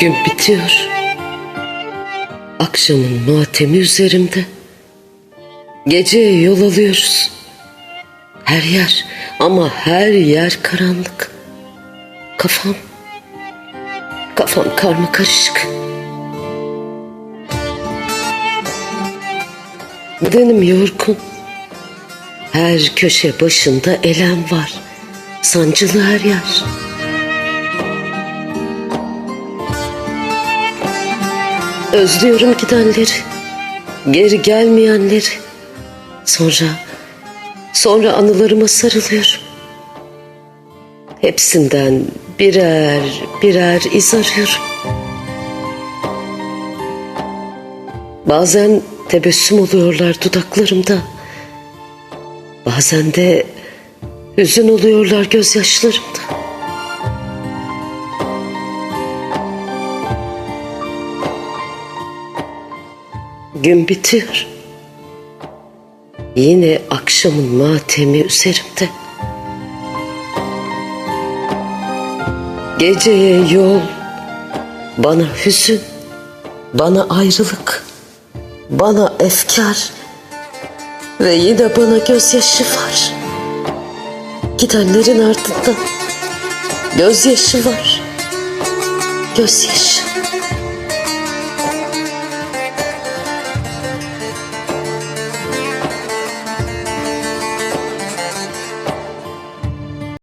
Gün bitiyor. Akşamın matemi üzerimde. Geceye yol alıyoruz. Her yer ama her yer karanlık. Kafam, kafam karma karışık. Bedenim yorgun. Her köşe başında elem var. Sancılı her yer. Özlüyorum gidenleri. Geri gelmeyenleri. Sonra, sonra anılarıma sarılıyorum. Hepsinden birer birer iz arıyorum. Bazen tebessüm oluyorlar dudaklarımda. Bazen de hüzün oluyorlar gözyaşlarımda. Gün bitiyor. Yine akşamın matemi üzerimde. Geceye yol, bana hüzün, bana ayrılık, bana efkar ve yine bana gözyaşı var. Gidenlerin ardından gözyaşı var, gözyaşı.